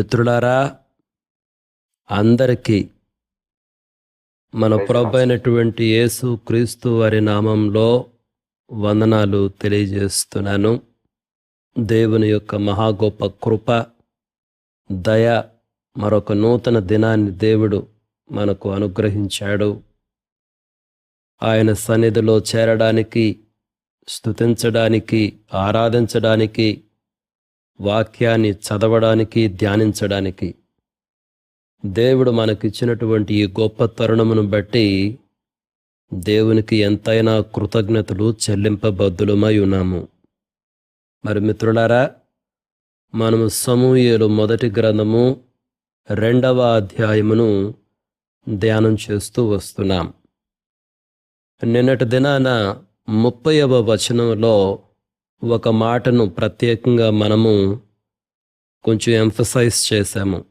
మిత్రులారా అందరికీ మన ప్రభు అయినటువంటి యేసు క్రీస్తు వారి నామంలో వందనాలు తెలియజేస్తున్నాను. దేవుని యొక్క మహా గొప్ప కృప దయ మరొక నూతన దినాన్ని దేవుడు మనకు అనుగ్రహించాడు. ఆయన సన్నిధిలో చేరడానికి స్తుతించడానికి ఆరాధించడానికి వాక్యాన్ని చదవడానికి ధ్యానించడానికి. దేవుడు మనకిచ్చినటువంటి ఈ గొప్ప తరుణమును బట్టి దేవునికి ఎంతైనా కృతజ్ఞతలు చెల్లింపబద్దులమై ఉన్నాము. మరి మిత్రులారా మనము సమూహలు మొదటి గ్రంథము రెండవ అధ్యాయమును ధ్యానం చేస్తూ వస్తున్నాం. నిన్నటి దినాన ముప్పైవ వచనంలో ఒక మాటను ప్రత్యేకంగా మనము కొంచెం ఎంఫసైజ్ చేశాము.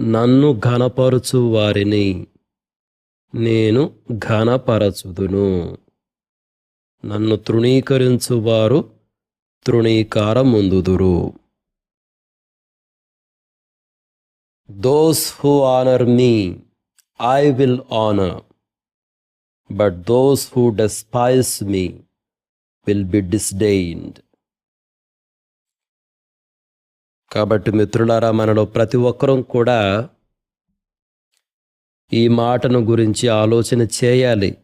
నన్ను ఘనపరచు వారిని నేను ఘనపరచుదును. నన్ను తృణీకరించు వారు తృణీకారముందుదురు. Those who honour me I will honour but those who despise me will be disdained కాబట్టి మిత్రులారా మనలో ప్రతి ఒక్కరం కూడా ఈ మాటను గురించి ఆలోచన చేయాలి.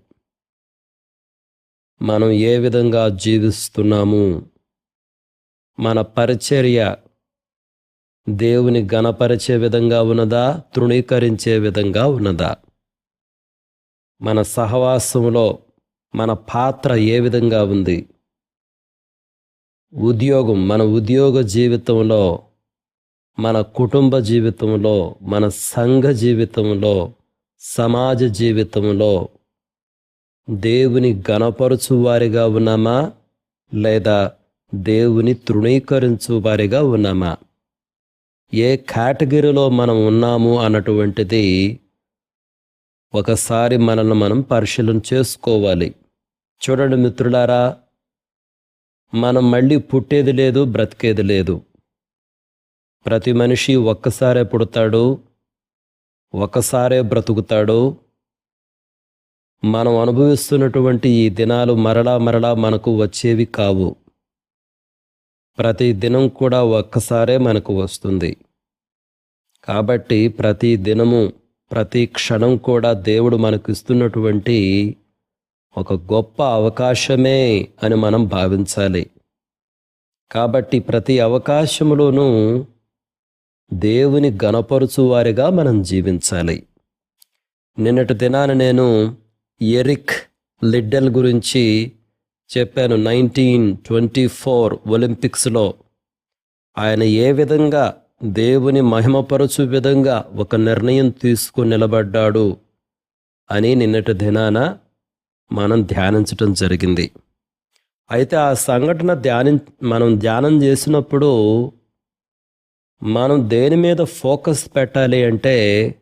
మనం ఏ విధంగా జీవిస్తున్నాము? మన పరిచర్య దేవుని గణపరిచే విధంగా ఉన్నదా? తృణీకరించే విధంగా ఉన్నదా? మన సహవాసంలో మన పాత్ర ఏ విధంగా ఉంది? ఉద్యోగం మన ఉద్యోగ జీవితంలో మన కుటుంబ జీవితంలో మన సంఘ జీవితంలో సమాజ జీవితంలో దేవుని గణపరచువారిగా ఉన్నామా? లేదా దేవుని తృణీకరించు వారిగా ఉన్నామా? ఏ కేటగిరీలో మనం ఉన్నాము అన్నటువంటిది ఒకసారి మనల్ని మనం పరిశీలన చేసుకోవాలి. చూడండి మిత్రులారా మనం మళ్ళీ పుట్టేది లేదు బ్రతికేది లేదు. ప్రతి మనిషి ఒక్కసారే పుడతాడు ఒక్కసారే బ్రతుకుతాడు. మనం అనుభవిస్తున్నటువంటి ఈ దినాలు మరలా మరలా మనకు వచ్చేవి కావు. ప్రతి దినం కూడా ఒక్కసారే మనకు వస్తుంది. కాబట్టి ప్రతి దినము ప్రతి క్షణం కూడా దేవుడు మనకు ఇస్తున్నటువంటి ఒక గొప్ప అవకాశమే అని మనం భావించాలి. కాబట్టి ప్రతి అవకాశంలోనూ దేవుని గణపరుచు వారిగా మనం జీవించాలి. నిన్నటి దినాన నేను ఎరిక్ లిడ్డల్ గురించి చెప్పాను నైన్టీన్ ట్వంటీ ఫోర్ ఒలింపిక్స్లో. ఆయన ఏ విధంగా దేవుని మహిమపరచు విధంగా ఒక నిర్ణయం తీసుకుని నిలబడ్డాడు అని నిన్నటి దినాన మనం ధ్యానించటం జరిగింది. అయితే ఆ సంఘటన ధ్యాని మనం ధ్యానం చేసినప్పుడు మనం దేని మీద ఫోకస్ పెట్టాలి అంటే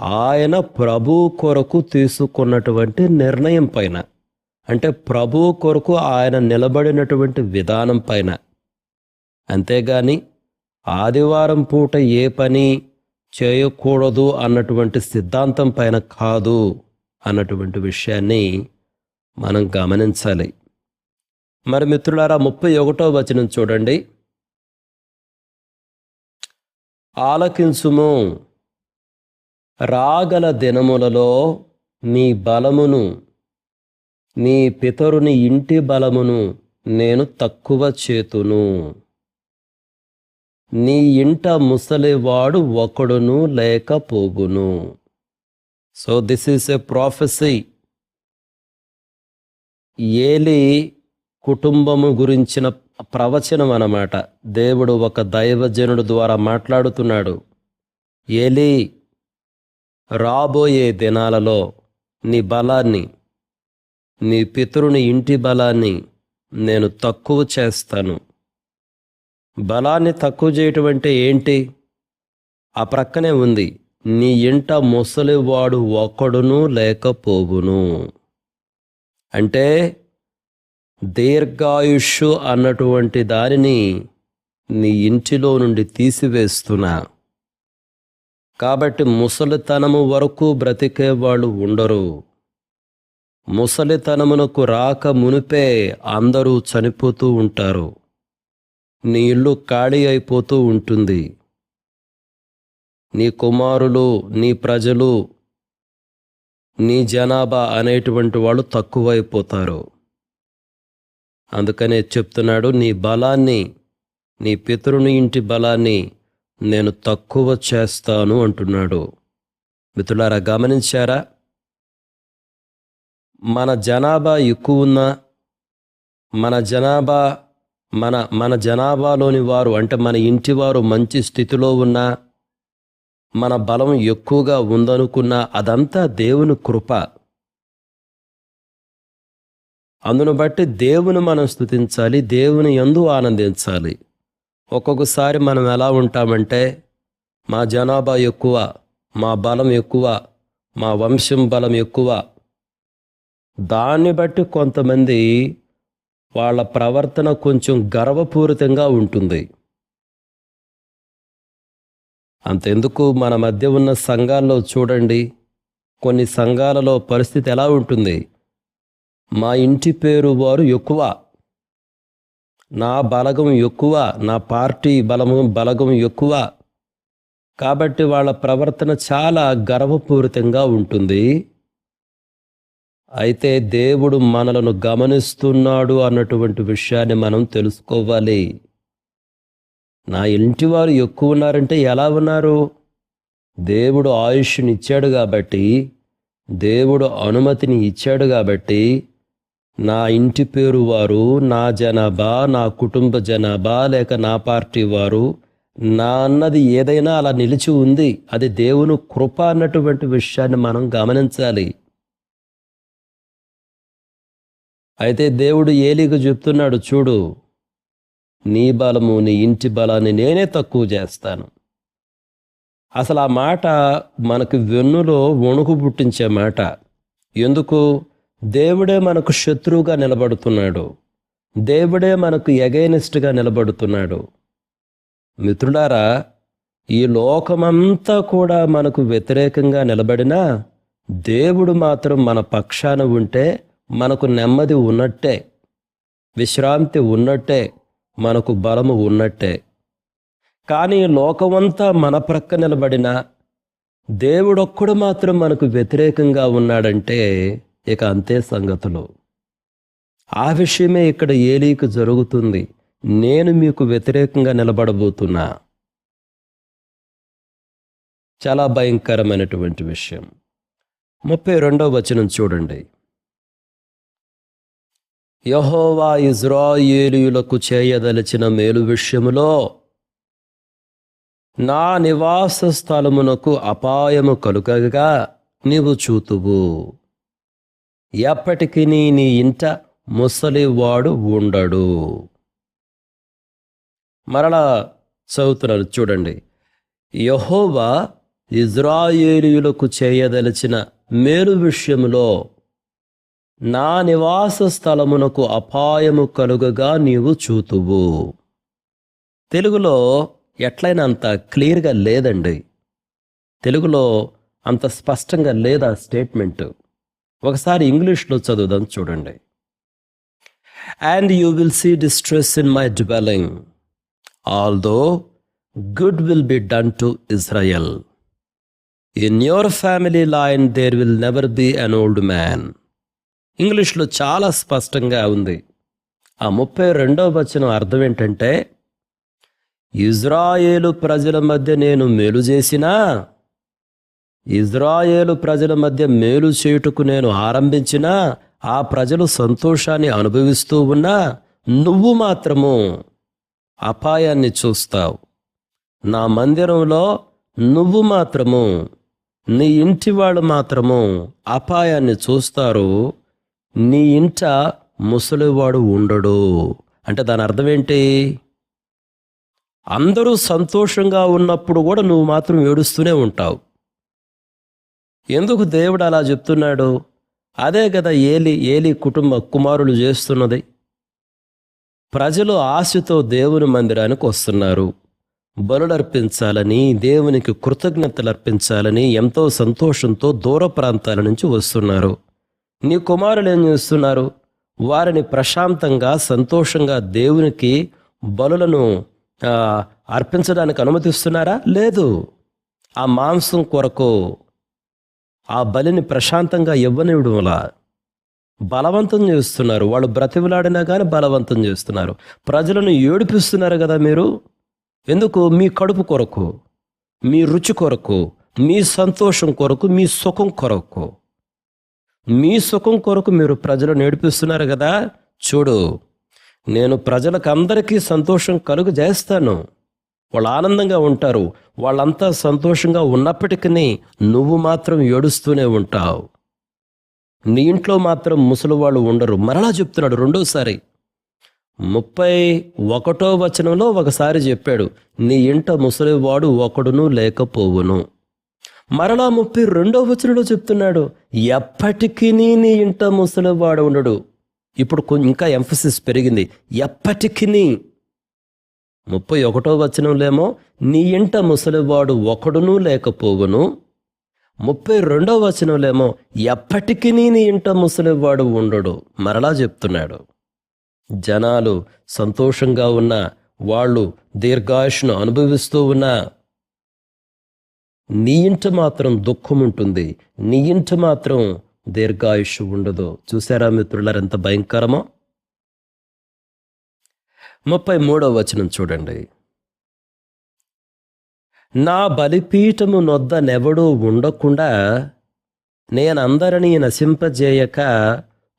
ఆయన ప్రభు కొరకు తీసుకున్నటువంటి నిర్ణయం పైన. అంటే ప్రభు కొరకు ఆయన నిలబడినటువంటి విధానం పైన. అంతేగాని ఆదివారం పూట ఏ పని చేయకూడదు అన్నటువంటి సిద్ధాంతం పైన కాదు. అన్నటువంటి విషయాన్ని మనం గమనించాలి. మరి మిత్రులారా ముప్పై ఒకటో వచనం చూడండి. ఆలకించుము రాగల దినములలో నీ బలమును నీ పితరుని ఇంటి బలమును నేను తక్కువ చేతును. నీ ఇంట ముసలివాడు ఒకడును లేకపోగును so this is a prophecy Eli కుటుంబము గురించిన ప్రవచనం అన్నమాట. దేవుడు ఒక దైవజనుడు ద్వారా మాట్లాడుతున్నాడు. ఏలి రాబోయే దినాలలో నీ బలాన్ని నీ పితరుని ఇంటి బలాన్ని నేను తక్కువ చేస్తాను. బలాన్ని తక్కువ చేయటం అంటే ఏంటి? ఆ ప్రక్కనే ఉంది. నీ ఇంట ముసలివాడు ఒకడును లేకపోవును. అంటే దీర్ఘాయుష్షు అన్నటువంటి దానిని నీ ఇంటిలో నుండి తీసివేస్తున్నా. కాబట్టి ముసలితనము వరకు బ్రతికే వాళ్ళు ఉండరు. ముసలితనమునకు రాక మునిపే అందరూ చనిపోతూ ఉంటారు. నీ ఇల్లు ఖాళీ అయిపోతూ ఉంటుంది. నీ కుమారులు నీ ప్రజలు నీ జనాభా అనేటువంటి వాళ్ళు తక్కువైపోతారు. అందుకనే చెప్తున్నాడు నీ బలాన్ని నీ పితరుని ఇంటి బలాన్ని నేను తక్కువ చేస్తాను అంటున్నాడు. మిత్రులారా గమనించారా? మన జనాభా ఎక్కువ ఉన్నా మన జనాభా మన మన జనాభాలోని వారు అంటే మన ఇంటి వారు మంచి స్థితిలో ఉన్నా మన బలం ఎక్కువగా ఉందనుకున్న అదంతా దేవుని కృప. అందును బట్టి దేవుని మనం స్థుతించాలి దేవుని ఎందు ఆనందించాలి. ఒక్కొక్కసారి మనం ఎలా ఉంటామంటే మా జనాభా ఎక్కువ మా బలం ఎక్కువ మా వంశం బలం ఎక్కువ. దాన్ని బట్టి కొంతమంది వాళ్ళ ప్రవర్తన కొంచెం గర్వపూరితంగా ఉంటుంది. అంతెందుకు మన మధ్య ఉన్న సంఘాల్లో చూడండి. కొన్ని సంఘాలలో పరిస్థితి ఎలా ఉంటుంది? మా ఇంటి పేరు వారు ఎక్కువ. నా బలగం ఎక్కువ. నా పార్టీ బలము బలగం ఎక్కువ. కాబట్టి వాళ్ళ ప్రవర్తన చాలా గర్వపూరితంగా ఉంటుంది. అయితే దేవుడు మనలను గమనిస్తున్నాడు అన్నటువంటి విషయాన్ని మనం తెలుసుకోవాలి. నా ఇంటి వారు ఎక్కువ ఉన్నారంటే ఎలా ఉన్నారు? దేవుడు ఆయుష్ని ఇచ్చాడు కాబట్టి దేవుడు అనుమతిని ఇచ్చాడు కాబట్టి నా ఇంటి పేరు వారు నా జనాభా నా కుటుంబ జనాభా లేక నా పార్టీ వారు నా అన్నది ఏదైనా అలా నిలిచి ఉంది. అది దేవుని కృప అన్నటువంటి విషయాన్ని మనం గమనించాలి. అయితే దేవుడు ఏలిగా చెప్తున్నాడు చూడు నీ బలము నీ ఇంటి బలాన్ని నేనే తక్కువ చేస్తాను. అసలు ఆ మాట మనకు వెన్నులో వణుకు పుట్టించే మాట. ఎందుకు? దేవుడే మనకు శత్రువుగా నిలబడుతున్నాడు. దేవుడే మనకు ఎగైనిస్ట్గా నిలబడుతున్నాడు. మిత్రులారా ఈ లోకమంతా కూడా మనకు వ్యతిరేకంగా నిలబడినా దేవుడు మాత్రం మన పక్షాన ఉంటే మనకు నెమ్మది ఉన్నట్టే విశ్రాంతి ఉన్నట్టే మనకు బలము ఉన్నట్టే. కానీ లోకమంతా మన ప్రక్క నిలబడిన దేవుడొక్కడు మాత్రం మనకు వ్యతిరేకంగా ఉన్నాడంటే ఇక అంతే సంగతులు. ఆ విషయమే ఇక్కడ ఏలీకు జరుగుతుంది. నేను మీకు వ్యతిరేకంగా నిలబడబోతున్నా. చాలా భయంకరమైనటువంటి విషయం. ముప్పై రెండవ వచనం చూడండి. యహోవా ఇజ్రాయేలీయులకు చేయదలిచిన మేలు విషయములో నా నివాస స్థలమునకు అపాయము కలుగగా నీవు చూతువు. ఎప్పటికీ నీ ఇంట ముసలివాడు ఉండడు. మరలా చదువుతున్నారు చూడండి. యహోవా ఇజ్రాయేలీయులకు చేయదలిచిన మేలు విషయములో నా నివాస స్థలమునకు అపాయము కలుగగా నీవు చూతువు. తెలుగులో ఎట్లయినా అంత క్లియర్గా లేదండి. తెలుగులో అంత స్పష్టంగా లేదా స్టేట్మెంట్. ఒకసారి ఇంగ్లీష్లో చదువుదాం చూడండి. And you will see distress in my dwelling although good will be done to Israel in your family line there will never be an old man ఇంగ్లీష్లో చాలా స్పష్టంగా ఉంది. ఆ ముప్పై రెండవ వచనం అర్థం ఏంటంటే ఇజ్రాయేలు ప్రజల మధ్య నేను మేలు చేసినా ఇజ్రాయేలు ప్రజల మధ్య మేలు చేయుటకు నేను ఆరంభించినా ఆ ప్రజలు సంతోషాన్ని అనుభవిస్తూ ఉన్నా నువ్వు మాత్రము అపాయాన్ని చూస్తావు. నా మందిరంలో నువ్వు మాత్రము నీ ఇంటి వాళ్ళు మాత్రము అపాయాన్ని చూస్తారు. నీ ఇంట ముసలివాడు ఉండడు. అంటే దాని అర్థం ఏంటి? అందరూ సంతోషంగా ఉన్నప్పుడు కూడా నువ్వు మాత్రం ఏడుస్తూనే ఉంటావు. ఎందుకు దేవుడు అలా చెప్తున్నాడు? అదే కదా ఏలి ఏలి కుటుంబ కుమారులు చేస్తున్నది. ప్రజలు ఆశతో దేవుని మందిరానికి వస్తున్నారు. బలులర్పించాలని దేవునికి కృతజ్ఞతలు అర్పించాలని ఎంతో సంతోషంతో దూర ప్రాంతాల నుంచి వస్తున్నారు. నీ కుమారులు ఏం చేస్తున్నారు? వారిని ప్రశాంతంగా సంతోషంగా దేవునికి బలులను అర్పించడానికి అనుమతిస్తున్నారా? లేదు. ఆ మాంసం కొరకు ఆ బలిని ప్రశాంతంగా ఇవ్వనివ్వడం వల్ల బలవంతం చేస్తున్నారు. వాళ్ళు బ్రతిమలాడినా కానీ బలవంతం చేస్తున్నారు. ప్రజలను ఏడిపిస్తున్నారు కదా మీరు? ఎందుకు? మీ కడుపు కొరకు మీ రుచి కొరకు మీ సంతోషం కొరకు మీ సుఖం కొరకు. మీ సుఖం కొరకు మీరు ప్రజలు నేర్పిస్తున్నారు కదా. చూడు నేను ప్రజలకు అందరికీ సంతోషం కలుగు చేస్తాను. వాళ్ళు ఆనందంగా ఉంటారు. వాళ్ళంతా సంతోషంగా ఉన్నప్పటికీ నువ్వు మాత్రం ఏడుస్తూనే ఉంటావు. నీ ఇంట్లో మాత్రం ముసలి వాళ్ళు ఉండరు. మరలా చెప్తున్నాడు రెండోసారి. ముప్పై ఒకటో వచనంలో ఒకసారి చెప్పాడు నీ ఇంట ముసలివాడు ఒకడును లేకపోవును. మరలా ముప్పై రెండో వచనంలో చెప్తున్నాడు ఎప్పటికీ నీ ఇంట ముసలివాడు ఉండడు. ఇప్పుడు ఇంకా ఎంఫసిస్ పెరిగింది ఎప్పటికీ ముప్పై ఒకటో వచనంలేమో నీ ఇంట ముసలివాడు ఒకడునూ లేకపోవును. ముప్పై రెండో వచనంలేమో ఎప్పటికీ నీ ఇంట ముసలివాడు ఉండడు. మరలా చెప్తున్నాడు. జనాలు సంతోషంగా ఉన్న వాళ్ళు దీర్ఘాయుషును అనుభవిస్తూ ఉన్నా నీ ఇంట మాత్రం దుఃఖం ఉంటుంది. నీ ఇంట మాత్రం దీర్ఘాయుష్ ఉండదు. చూసారా మిత్రులారు ఎంత భయంకరమో? ముప్పై మూడో వచనం చూడండి. నా బలిపీఠము నొద్ద నెవడూ ఉండకుండా నేనందరినీ నశింపజేయక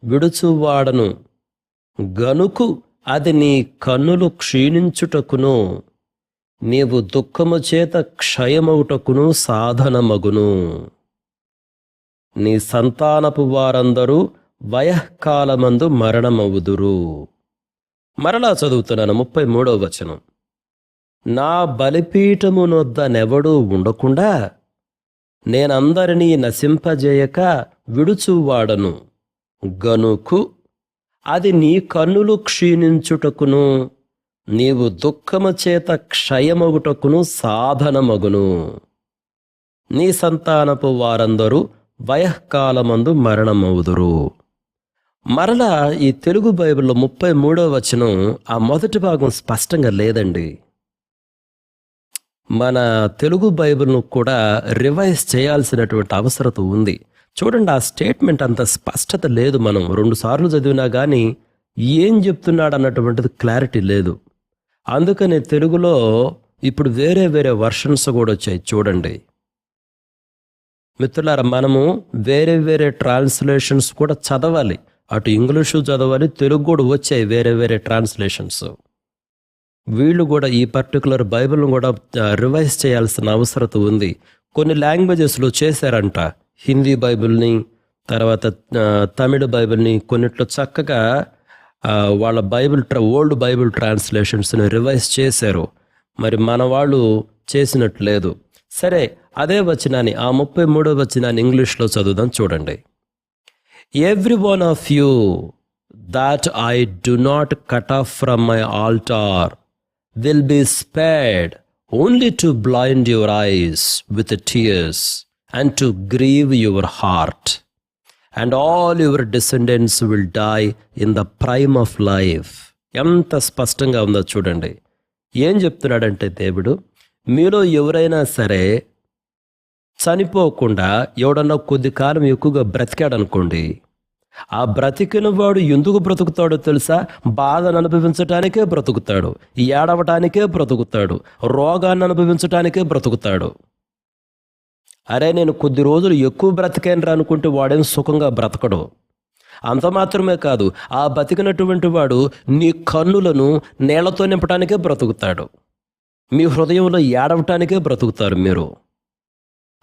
విడుచువాడను. గనుకు అది నీ కన్నులు క్షీణించుటకును. నీవు దుఃఖము చేత క్షయమౌటకును సాధనమగును. నీ సంతానపు వారందరూ వయఃకాలమందు మరణమవుదురు. మరలా చదువుతున్నాను ముప్పై మూడో వచనం. నా బలిపీఠమునొద్దనెవడూ నెవడూ ఉండకుండా నేనందరినీ నశింపజేయక విడుచువాడను. గనుకు అది నీ కన్నులు క్షీణించుటకును. నీవు దుఃఖము చేత క్షయమగుటకును సాధనమగును. నీ సంతానపు వారందరూ వయఃకాలమందు మరణమవుదురు. మరలా ఈ తెలుగు బైబిల్లో ముప్పై మూడో వచనం ఆ మొదటి భాగం స్పష్టంగా లేదండి. మన తెలుగు బైబిల్ను కూడా రివైజ్ చేయాల్సినటువంటి అవసరత ఉంది. చూడండి ఆ స్టేట్మెంట్ అంత స్పష్టత లేదు మనం. రెండుసార్లు చదివినా కానీ ఏం చెప్తున్నాడు అన్నటువంటిది క్లారిటీ లేదు. అందుకని తెలుగులో ఇప్పుడు వేరే వేరే వర్షన్స్ కూడా వచ్చాయి. చూడండి. మిత్రులారా మనము వేరే వేరే ట్రాన్స్లేషన్స్ కూడా చదవాలి. అటు ఇంగ్లీషు చదవాలి తెలుగు కూడా వచ్చాయి వేరే వేరే ట్రాన్స్లేషన్స్ వీళ్ళు కూడా ఈ పర్టికులర్ బైబిల్ను కూడా రివైజ్ చేయాల్సిన అవసరత ఉంది. కొన్ని లాంగ్వేజెస్లో చేశారంట. హిందీ బైబిల్ని తర్వాత తమిళ బైబిల్ని కొన్నిట్లో చక్కగా వాళ్ళ బైబిల్ ట్రా ఓల్డ్ బైబిల్ ట్రాన్స్లేషన్స్ని రివైజ్ చేశారు. మరి మన వాళ్ళు చేసినట్లు లేదు. సరే అదే వచనాన్ని ఆ ముప్పై మూడో వచనాన్ని ఇంగ్లీష్లో చదువుదాం చూడండి. Every one of you that I do not cut off from my altar will be spared only to blind your eyes with tears and to grieve your heart and all your descendants will die in the prime of life ఎంత స్పష్టంగా ఉందో చూడండి. ఏం చెప్తున్నాడంటే దేవుడు మీలో ఎవరైనా సరే చనిపోకుండా ఎవడన్నా కొద్ది కాలం ఎక్కువగా బ్రతికాడనుకోండి ఆ బ్రతికిన వాడు ఎందుకు బ్రతుకుతాడో తెలుసా? బాధను అనుభవించటానికే బ్రతుకుతాడు ఏడవటానికే బ్రతుకుతాడు రోగాన్ని అనుభవించటానికే బ్రతుకుతాడు. అరే నేను కొద్ది రోజులు ఎక్కువ బ్రతికేనరా అనుకుంటే వాడేం సుఖంగా బ్రతకడు. అంత మాత్రమే కాదు ఆ బతికినటువంటి వాడు నీ కన్నులను నేలతో నింపటానికే బ్రతుకుతాడు. మీ హృదయంలో ఏడవటానికే బ్రతుకుతారు మీరు.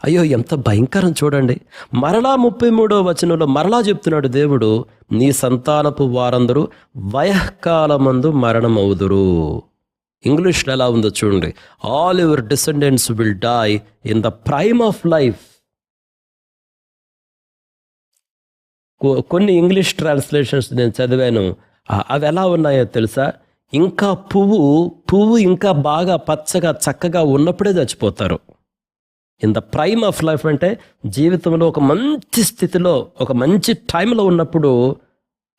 అయ్యో ఎంత భయంకరం చూడండి. మరలా ముప్పై మూడో వచనంలో మరలా చెప్తున్నాడు దేవుడు నీ సంతానపు వారందరూ వయఃకాలమందు మరణమవుదురు. ఇంగ్లీష్లో ఎలా ఉందో చూడండి. All your descendants will die in the prime of life కొన్ని ఇంగ్లీష్ ట్రాన్స్లేషన్స్ నేను చదివాను. అవి ఎలా ఉన్నాయో తెలుసా? ఇంకా పువ్వు పువ్వు ఇంకా బాగా పచ్చగా చక్కగా ఉన్నప్పుడే చచ్చిపోతారు. In the prime of life అంటే జీవితంలో ఒక మంచి స్థితిలో ఒక మంచి టైంలో ఉన్నప్పుడు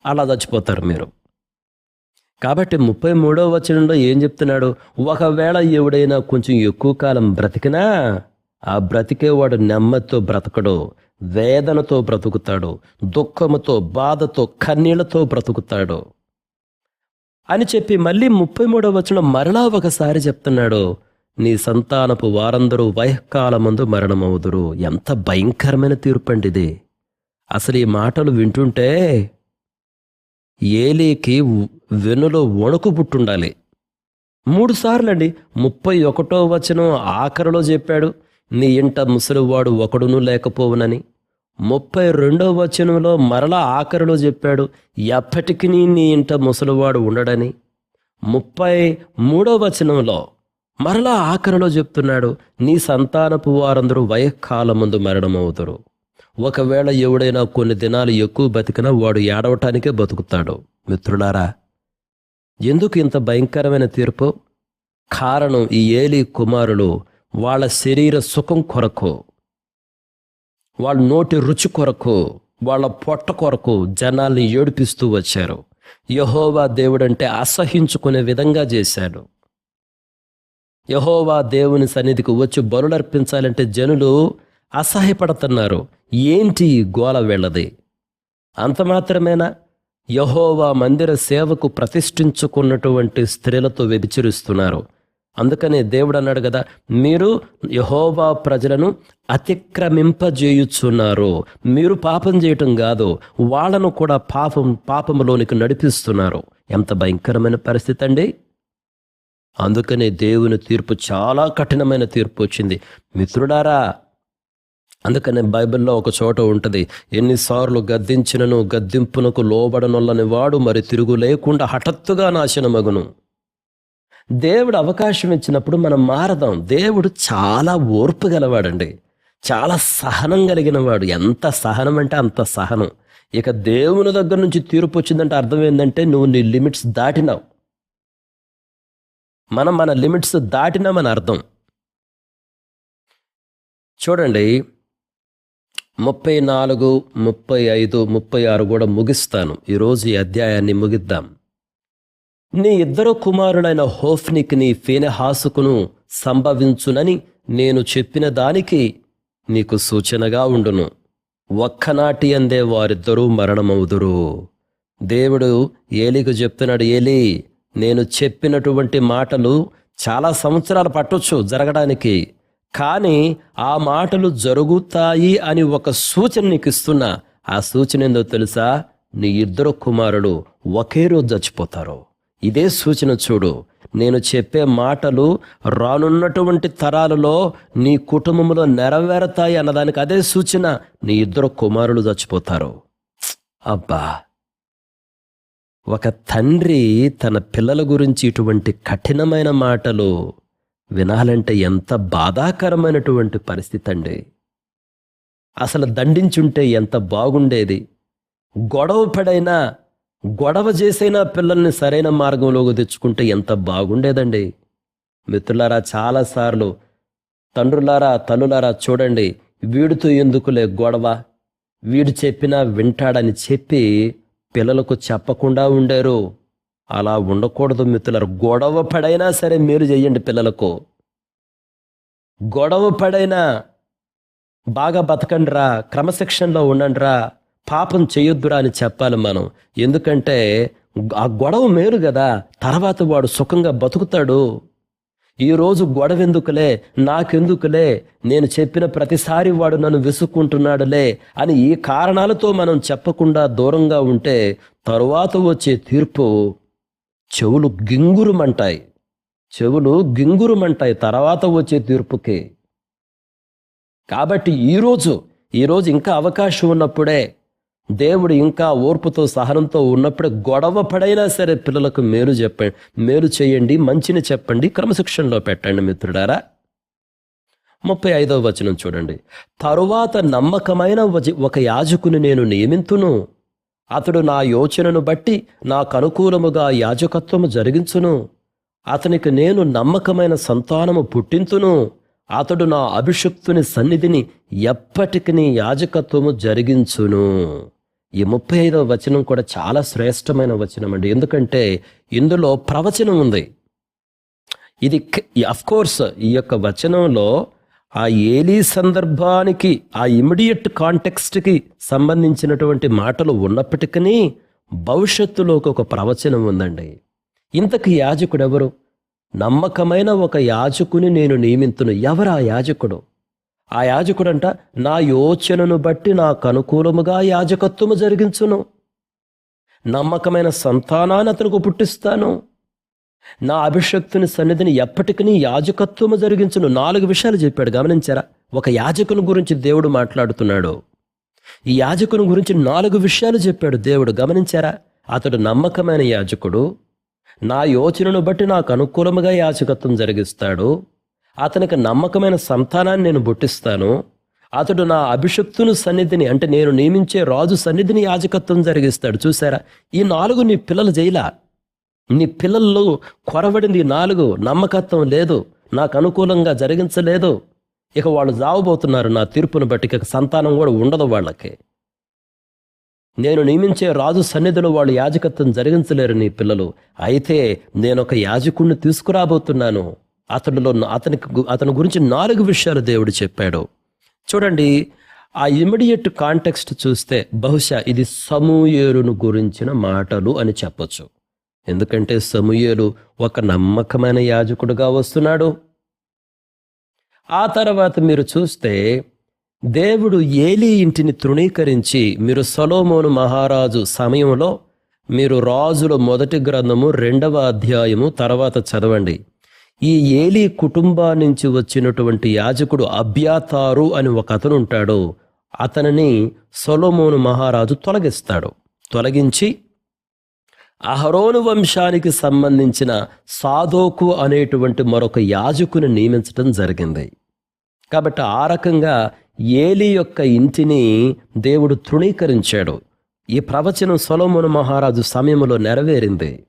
అలా చచ్చిపోతారు మీరు. కాబట్టి ముప్పై మూడవ వచనంలో ఏం చెప్తున్నాడు? ఒకవేళ ఎవడైనా కొంచెం ఎక్కువ కాలం బ్రతికినా ఆ బ్రతికేవాడు నెమ్మదితో బ్రతకడు వేదనతో బ్రతుకుతాడు దుఃఖముతో బాధతో కన్నీళ్ళతో బ్రతుకుతాడు. అని చెప్పి మళ్ళీ ముప్పై మూడవ వచనం మరలా ఒకసారి చెప్తున్నాడు నీ సంతానపు వారందరూ వయఃకాలమందు మరణమవుదురు. ఎంత భయంకరమైన తీర్పండి ఇది. అసలు ఈ మాటలు వింటుంటే ఏలీకి వెన్నులో వణుకు పుట్టుండాలి. మూడుసార్లండి ముప్పై ఒకటో వచనం ఆఖరిలో చెప్పాడు నీ ఇంట ముసలివాడు ఒకడును లేకపోవునని. ముప్పై రెండో వచనంలో మరలా ఆఖరిలో చెప్పాడు ఎప్పటికీ నీ ఇంట ముసలివాడు ఉండడని. ముప్పై మూడో వచనంలో మరలా ఆఖరిలో చెప్తున్నాడు నీ సంతానపు వారందరూ వయఃకాలమందు మరణమవుతారు. ఒకవేళ ఎవడైనా కొన్ని దినాలు ఎక్కువ బతికినా వాడు ఏడవటానికే బతుకుతాడు. మిత్రులారా ఎందుకు ఇంత భయంకరమైన తీర్పు? కారణం ఈ ఏలి కుమారులు వాళ్ళ శరీర సుఖం కొరకు వాళ్ళ నోటి రుచి కొరకు వాళ్ళ పొట్ట కొరకు జనాల్ని ఏడిపిస్తూ వచ్చారు. యహోవా దేవుడంటే అసహించుకునే విధంగా చేశాడు. యహోవా దేవుని సన్నిధికి వచ్చి బరులర్పించాలంటే జనులు అసహ్యపడుతున్నారు. ఏంటి ఈ గోల వెళ్ళది? అంత మాత్రమేనా? యహోవా మందిర సేవకు ప్రతిష్ఠించుకున్నటువంటి స్త్రీలతో వ్యభిచరిస్తున్నారు. అందుకనే దేవుడు అన్నాడు కదా మీరు యహోవా ప్రజలను అతిక్రమింపజేయుచున్నారు. మీరు పాపం చేయటం కాదు వాళ్ళను కూడా పాపం పాపంలోనికి నడిపిస్తున్నారు. ఎంత భయంకరమైన పరిస్థితి అండి. అందుకనే దేవుని తీర్పు చాలా కఠినమైన తీర్పు వచ్చింది. మిత్రుడారా అందుకనే బైబిల్లో ఒక చోట ఉంటుంది ఎన్నిసార్లు గద్దించినను గద్దింపునకు లోబడనొల్లని వాడు మరి తిరుగు లేకుండా హఠత్తుగా నాశనమగును. దేవుడు అవకాశం ఇచ్చినప్పుడు మనం మారదాం. దేవుడు చాలా ఓర్పు గలవాడండి. చాలా సహనం కలిగిన వాడు ఎంత సహనం అంటే అంత సహనం. ఇక దేవుని దగ్గర నుంచి తీర్పు వచ్చిందంటే అర్థం ఏంటంటే నువ్వు నీ లిమిట్స్ దాటినావు. మనం మన లిమిట్స్ దాటినామని అర్థం. చూడండి ముప్పై నాలుగు ముప్పై ఐదు ముప్పై ఆరు కూడా ముగిస్తాను. ఈరోజు ఈ అధ్యాయాన్ని ముగిద్దాం. నీ ఇద్దరు కుమారులైన హోఫ్నిక్ని నీ ఫీనెహాసుకును సంభవించునని నేను చెప్పిన దానికి నీకు సూచనగా ఉండును. ఒక్కనాటి అందే వారిద్దరూ మరణమవుదురు. దేవుడు ఏలికి చెప్తున్నాడు ఏలి నేను చెప్పినటువంటి మాటలు చాలా సంవత్సరాలు పట్టొచ్చు జరగడానికి. కానీ ఆ మాటలు జరుగుతాయి అని ఒక సూచన నీకు ఇస్తున్నా. ఆ సూచన ఏందో తెలుసా? నీ ఇద్దరు కుమారులు ఒకే రోజు చచ్చిపోతారు. ఇదే సూచన చూడు. నేను చెప్పే మాటలు రానున్నటువంటి తరాలలో నీ కుటుంబంలో నెరవేరతాయి అన్నదానికి అదే సూచన. నీ ఇద్దరు కుమారులు చచ్చిపోతారు. అబ్బా! ఒక తండ్రి తన పిల్లల గురించి ఇటువంటి కఠినమైన మాటలు వినాలంటే ఎంత బాధాకరమైనటువంటి పరిస్థితి అండి అసలు దండించుంటే ఎంత బాగుండేది. గొడవ పడైనా గొడవ చేసైనా పిల్లల్ని సరైన మార్గంలోకి తెచ్చుకుంటే ఎంత బాగుండేదండి. మిత్రులారా చాలాసార్లు తండ్రులారా తల్లులారా చూడండి వీడితో ఎందుకులే గొడవ? వీడు చెప్పినా వింటాడని చెప్పి పిల్లలకు చెప్పకుండా ఉండారు. అలా ఉండకూడదు మిత్రులారు. గొడవ పడైనా సరే మీరు చెయ్యండి పిల్లలకు. గొడవ పడైనా బాగా బతకండిరా క్రమశిక్షణలో ఉండండిరా పాపం చేయొద్దురా అని చెప్పాలి మనం. ఎందుకంటే ఆ గొడవ మేలు కదా తర్వాత వాడు సుఖంగా బతుకుతాడు. ఈరోజు గొడవ ఎందుకులే నాకెందుకులే నేను చెప్పిన ప్రతిసారి వాడు నన్ను విసుక్కుంటున్నాడులే అని ఈ కారణాలతో మనం చెప్పకుండా దూరంగా ఉంటే తరువాత వచ్చే తీర్పు చెవులు గింగురుమంటాయి. చెవులు గింగురుమంటాయి. తర్వాత వచ్చే తీర్పుకి. కాబట్టి ఈరోజు ఈరోజు ఇంకా అవకాశం ఉన్నప్పుడే దేవుడు ఇంకా ఓర్పుతో సహనంతో ఉన్నప్పుడే గొడవ పడైనా సరే పిల్లలకు మేలు చెప్పండి మేలు చేయండి మంచిని చెప్పండి క్రమశిక్షణలో పెట్టండి మిత్రుడారా ముప్పై ఐదవ వచనం చూడండి. తరువాత నమ్మకమైన ఒక యాజకుని నేను నియమింతును. అతడు నా యోచనను బట్టి నాకు అనుకూలముగా యాజకత్వము జరిగించును. అతనికి నేను నమ్మకమైన సంతానము పుట్టింతును. అతడు నా అభిషక్తుని సన్నిధిని ఎప్పటికీ యాజకత్వము జరిగించును. ఈ ముప్పై ఐదవ వచనం కూడా చాలా శ్రేష్టమైన వచనం అండి ఎందుకంటే ఇందులో ప్రవచనం ఉంది ఇది అఫ్ కోర్స్ ఈ యొక్క వచనంలో ఆ ఏలీ సందర్భానికి ఆ ఇమిడియట్ కాంటెక్స్ట్కి సంబంధించినటువంటి మాటలు ఉన్నప్పటికీ భవిష్యత్తులోకి ఒక ప్రవచనం ఉందండి. ఇంతకు యాజకుడు ఎవరు నమ్మకమైన ఒక యాజకుని నేను నియమింతును ఎవరు ఆ యాజకుడు? ఆ యాజకుడంట నా యోచనను బట్టి నాకు అనుకూలముగా యాజకత్వము జరిగించును. నమ్మకమైన సంతానాన్ని అతనికి పుట్టిస్తాను. నా అభిషక్తుని సన్నిధిని ఎప్పటికీ యాజకత్వము జరిగించును. నాలుగు విషయాలు చెప్పాడు. గమనించారా? ఒక యాజకుని గురించి దేవుడు మాట్లాడుతున్నాడు. ఈ యాజకుని గురించి నాలుగు విషయాలు చెప్పాడు దేవుడు. గమనించారా? అతడు నమ్మకమైన యాజకుడు. నా యోచనను బట్టి నాకు అనుకూలముగా యాచకత్వం జరిగిస్తాడు. అతనికి నమ్మకమైన సంతానాన్ని నేను బుట్టిస్తాను అతడు నా అభిషక్తుని సన్నిధిని అంటే నేను నియమించే రాజు సన్నిధిని యాజకత్వం జరిగిస్తాడు. చూసారా ఈ నాలుగు నీ పిల్లలు జైలా? నీ పిల్లల్లో కొరవడింది నాలుగు నమ్మకత్వం లేదు నాకు అనుకూలంగా జరిగించలేదు. ఇక వాళ్ళు జావబోతున్నారు నా తీర్పును బట్టి. ఇక సంతానం కూడా ఉండదు వాళ్ళకి. నేను నియమించే రాజు సన్నిధిలో వాళ్ళు యాజకత్వం జరిగించలేరు నీ పిల్లలు. అయితే నేను ఒక యాజకుడిని తీసుకురాబోతున్నాను. అతనిలో అతనికి అతని గురించి నాలుగు విషయాలు దేవుడు చెప్పాడు. చూడండి ఆ ఇమిడియట్ కాంటెక్స్ట్ చూస్తే బహుశా ఇది సమూయేరును గురించిన మాటలు అని చెప్పొచ్చు. ఎందుకంటే సమూయేలు ఒక నమ్మకమైన యాజకుడుగా వస్తున్నాడు. ఆ తర్వాత మీరు చూస్తే దేవుడు ఏలీ ఇంటిని తృణీకరించి మీరు సొలోమోను మహారాజు సమయంలో మీరు రాజుల మొదటి గ్రంథము రెండవ అధ్యాయము తర్వాత చదవండి. ఈ ఏలీ కుటుంబా నుంచి వచ్చినటువంటి యాజకుడు అభ్యాతారు అని ఒక అతను ఉంటాడు. అతనిని సొలోమోను మహారాజు తొలగిస్తాడు. తొలగించి అహరోను వంశానికి సంబంధించిన సాధోకు అనేటువంటి మరొక యాజకుని నియమించటం జరిగింది. కాబట్టి ఆ రకంగా ఏలి యొక్క ఇంటిని దేవుడు తృణీకరించాడు. ఈ ప్రవచనం సొలోమోను మహారాజు సమయంలో నెరవేరింది.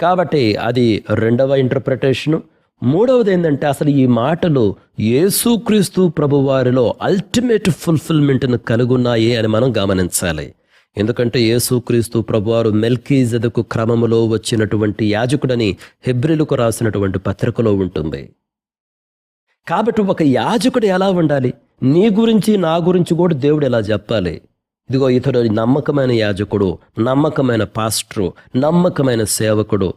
కాబట్టి అది రెండవ ఇంటర్ప్రిటేషను మూడవది ఏంటంటే అసలు ఈ మాటలు యేసుక్రీస్తు ప్రభువారిలో అల్టిమేట్ ఫుల్ఫిల్మెంట్ను కలుగున్నాయి అని మనం గమనించాలి. ఎందుకంటే యేసుక్రీస్తు ప్రభువారు మెల్కీజెదకు క్రమములో వచ్చినటువంటి యాజకుడని హెబ్రిలకు రాసినటువంటి పత్రికలో ఉంటుంది. కాబట్టి ఒక యాజకుడు ఎలా ఉండాలి? నీ గురించి నా గురించి కూడా దేవుడు ఎలా చెప్పాలి? ఇదిగో ఇతడు నమ్మకమైన యాజకుడు నమ్మకమైన పాస్టరు నమ్మకమైన సేవకుడు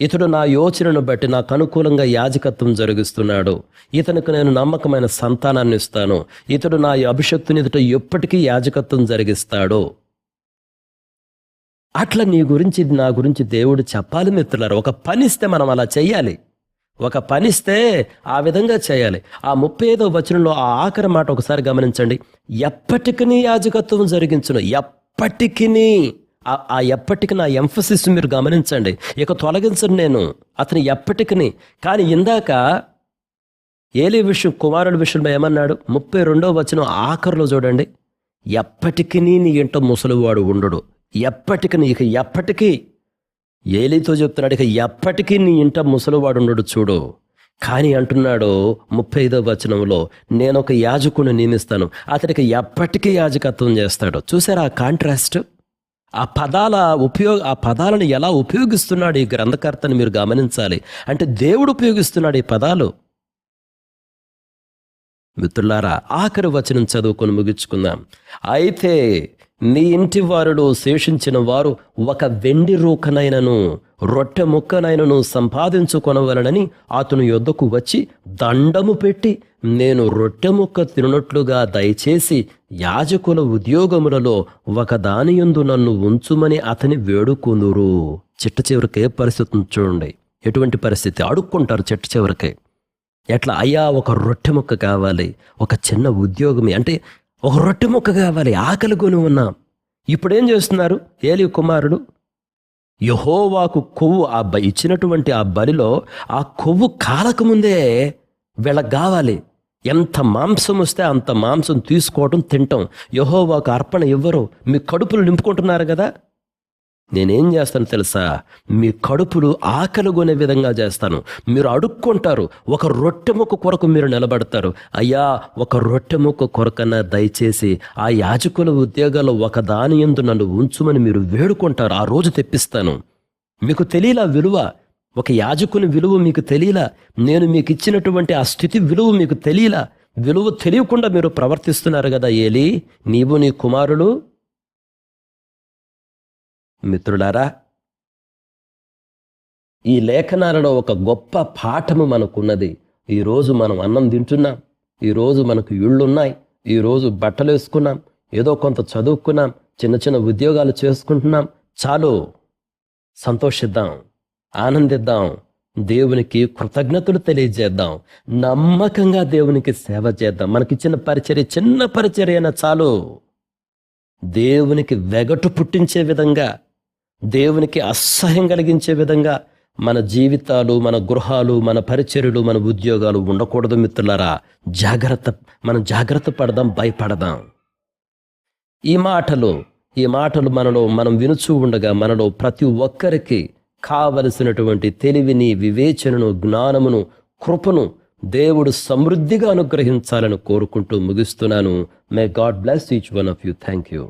ఇతడు నా యోచనను బట్టి నాకు అనుకూలంగా యాజకత్వం జరిగిస్తున్నాడు. ఇతనికి నేను నమ్మకమైన సంతానాన్ని ఇస్తాను. ఇతడు నా అభిషక్తుని ఇతడు ఎప్పటికీ యాజకత్వం జరిగిస్తాడు. అట్లా నీ గురించి నా గురించి దేవుడు చెప్పాలి మిత్రులారు. ఒక పనిస్తే మనం అలా చేయాలి ఒక పనిస్తే ఆ విధంగా చేయాలి. ఆ ముప్పై ఐదో వచనంలో ఆ ఆఖరి మాట ఒకసారి గమనించండి. ఎప్పటికీ యాజకత్వం జరిగించును. ఎప్పటికీ ఆ ఎప్పటికి నా ఎంఫసిస్ మీరు గమనించండి. ఇక తొలగించను నేను. అతను ఎప్పటికీ కానీ ఇందాక ఏలి విషయం కుమారుడి విషయంలో ఏమన్నాడు? ముప్పై రెండో వచనం ఆఖరిలో చూడండి. ఎప్పటికీ నీ ఇంట ముసలివాడు ఉండడు. ఎప్పటికీ ఇక ఎప్పటికీ? ఏలితో చెప్తున్నాడు ఇక ఎప్పటికీ నీ ఇంట ముసలివాడు ఉండడు చూడు. కానీ అంటున్నాడు ముప్పై ఐదో వచనంలో నేను ఒక యాజకుని నియమిస్తాను. అతనికి ఎప్పటికీ యాజకత్వం చేస్తాడు. చూసారా ఆ కాంట్రాస్ట్ ఆ పదాల ఉపయోగ ఆ పదాలను ఎలా ఉపయోగిస్తున్నాడు ఈ గ్రంథకర్తని మీరు గమనించాలి. అంటే దేవుడు ఉపయోగిస్తున్నాడు ఈ పదాలు. మిత్రులారా ఆఖరి వచనం చదువుకొని ముగించుకుందాం. అయితే నీ ఇంటి వారిలో శేషించిన వారు ఒక వెండి రూకనైనను రొట్టె ముక్కనైనను సంపాదించుకొనవలనని అతను యొద్దకు వచ్చి దండము పెట్టి నేను రొట్టె ముక్క తినట్లుగా దయచేసి యాజకుల ఉద్యోగములలో ఒకదానియందు నన్ను ఉంచుమని అతని వేడుకుందురు చిట్ట చివరికే పరిస్థితి చూడండి. ఎటువంటి పరిస్థితి? అడుక్కుంటారు చిట్ట చివరికే. ఎట్లా? అయ్యా ఒక రొట్టె ముక్క కావాలి ఒక చిన్న ఉద్యోగమే. అంటే ఒక రొట్టె ముక్క కావాలి ఆకలి కొని ఉన్నాం. ఇప్పుడేం చేస్తున్నారు? ఏలి కుమారుడు యహోవాకు కొవ్వు ఆ బ ఇచ్చినటువంటి ఆ బలిలో ఆ కొవ్వు కాలకముందే వీళ్ళకి కావాలి ఎంత మాంసం వస్తే అంత మాంసం తీసుకోవటం తింటాం. యహోవాకు అర్పణ ఇవ్వరు మీ కడుపులు నింపుకుంటున్నారు కదా? నేనేం చేస్తాను తెలుసా? మీ కడుపులు ఆకలిగొనే విధంగా చేస్తాను. మీరు అడుక్కుంటారు. ఒక రొట్టె ముక్క కొరకు మీరు నిలబడతారు. అయ్యా ఒక రొట్టె ముక్క కొరకన్నా దయచేసి ఆ యాజకుల ఉద్యోగాల్లో ఒక దాని ఎందు నన్ను ఉంచుమని మీరు వేడుకుంటారు. ఆ రోజు తెప్పిస్తాను. మీకు తెలియలా విలువ? ఒక యాజకుని విలువ మీకు తెలియలా? నేను మీకు ఇచ్చినటువంటి ఆ స్థితి విలువ మీకు తెలియలా? విలువ తెలియకుండా మీరు ప్రవర్తిస్తున్నారు కదా ఏలి? నీవు నీ కుమారులు మిత్రులారా ఈ లేఖనాలలో ఒక గొప్ప పాఠము మనకున్నది. ఈరోజు మనం అన్నం తింటున్నాం. ఈరోజు మనకు ఇళ్ళున్నాయి. ఈరోజు బట్టలు వేసుకున్నాం. ఏదో కొంత చదువుకున్నాం. చిన్న చిన్న ఉద్యోగాలు చేసుకుంటున్నాం. చాలు సంతోషిద్దాం ఆనందిద్దాం దేవునికి కృతజ్ఞతలు తెలియజేద్దాం నమ్మకంగా దేవునికి సేవ చేద్దాం. మనకిచ్చిన పరిచర్య చిన్న పరిచర్య అయినా చాలు. దేవునికి వెగటు పుట్టించే విధంగా దేవునికి అసహ్యం కలిగించే విధంగా మన జీవితాలు మన గృహాలు మన పరిచర్యలు మన ఉద్యోగాలు ఉండకూడదు మిత్రులారా. జాగ్రత్త మనం జాగ్రత్త పడదాం భయపడదాం. ఈ మాటలు ఈ మాటలు మనలో మనం వినుచూ ఉండగా మనలో ప్రతి ఒక్కరికి కావలసినటువంటి తెలివిని వివేచనను జ్ఞానమును కృపను దేవుడు సమృద్ధిగా అనుగ్రహించాలని కోరుకుంటూ ముగిస్తున్నాను. May God bless each one of you thank you